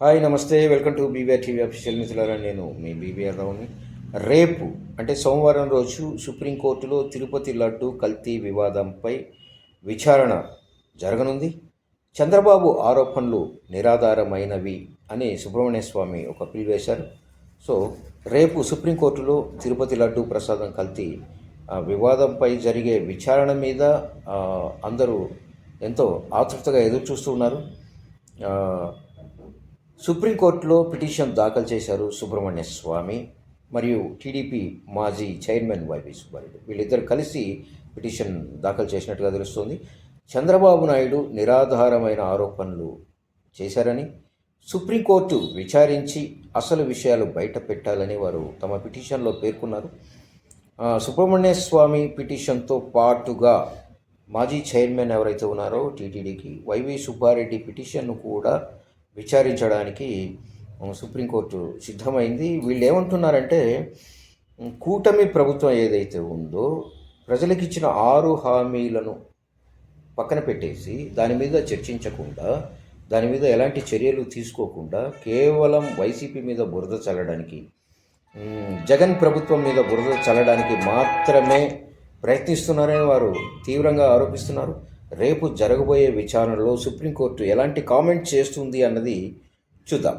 Hi namaste. Welcome to BBR TV official మిత్రులారా నేను మీ BBR రావుని రేపు అంటే సోమవారం రోజు సుప్రీంకోర్టులో తిరుపతి లడ్డు కల్తీ వివాదంపై విచారణ జరగనుంది. చంద్రబాబు ఆరోపణలు నిరాధారమైనవి అని సుబ్రహ్మణ్య స్వామి ఒక పిల్ వేశారు. సో రేపు సుప్రీంకోర్టులో తిరుపతి లడ్డు ప్రసాదం కల్తీ వివాదంపై జరిగే విచారణ మీద అందరూ ఎంతో ఆతృతగా ఎదురు చూస్తూ ఉన్నారు సుప్రీంకోర్టులో పిటిషన్ దాఖలు చేశారు సుబ్రహ్మణ్య స్వామి మరియు టీడీపీ మాజీ చైర్మన్ వైవి సుబ్బారెడ్డి. వీళ్ళిద్దరు కలిసి పిటిషన్ దాఖలు చేసినట్టుగా తెలుస్తోంది. చంద్రబాబు నాయుడు నిరాధారమైన ఆరోపణలు చేశారని సుప్రీంకోర్టు విచారించి అసలు విషయాలు బయట పెట్టాలని వారు తమ పిటిషన్లో పేర్కొన్నారు. సుబ్రహ్మణ్య స్వామి పిటిషన్తో పాటుగా మాజీ చైర్మన్ ఎవరైతే ఉన్నారో టీటీడీకి వైవి సుబ్బారెడ్డి పిటిషన్ను కూడా విచారించడానికి సుప్రీంకోర్టు సిద్ధమైంది. వీళ్ళు ఏమంటున్నారంటే కూటమి ప్రభుత్వం ఏదైతే ఉందో ప్రజలకు ఇచ్చిన ఆరు హామీలను పక్కన పెట్టేసి దాని మీద చర్చించకుండా దాని మీద ఎలాంటి చర్యలు తీసుకోకుండా కేవలం వైసీపీ మీద బురద చల్లడానికి జగన్ ప్రభుత్వం మీద బురద చల్లడానికి మాత్రమే ప్రయత్నిస్తున్నారని వారు తీవ్రంగా ఆరోపిస్తున్నారు. రేపు జరగబోయే విచారణలో సుప్రీంకోర్టు ఎలాంటి కామెంట్ చేస్తుంది అన్నది చూద్దాం.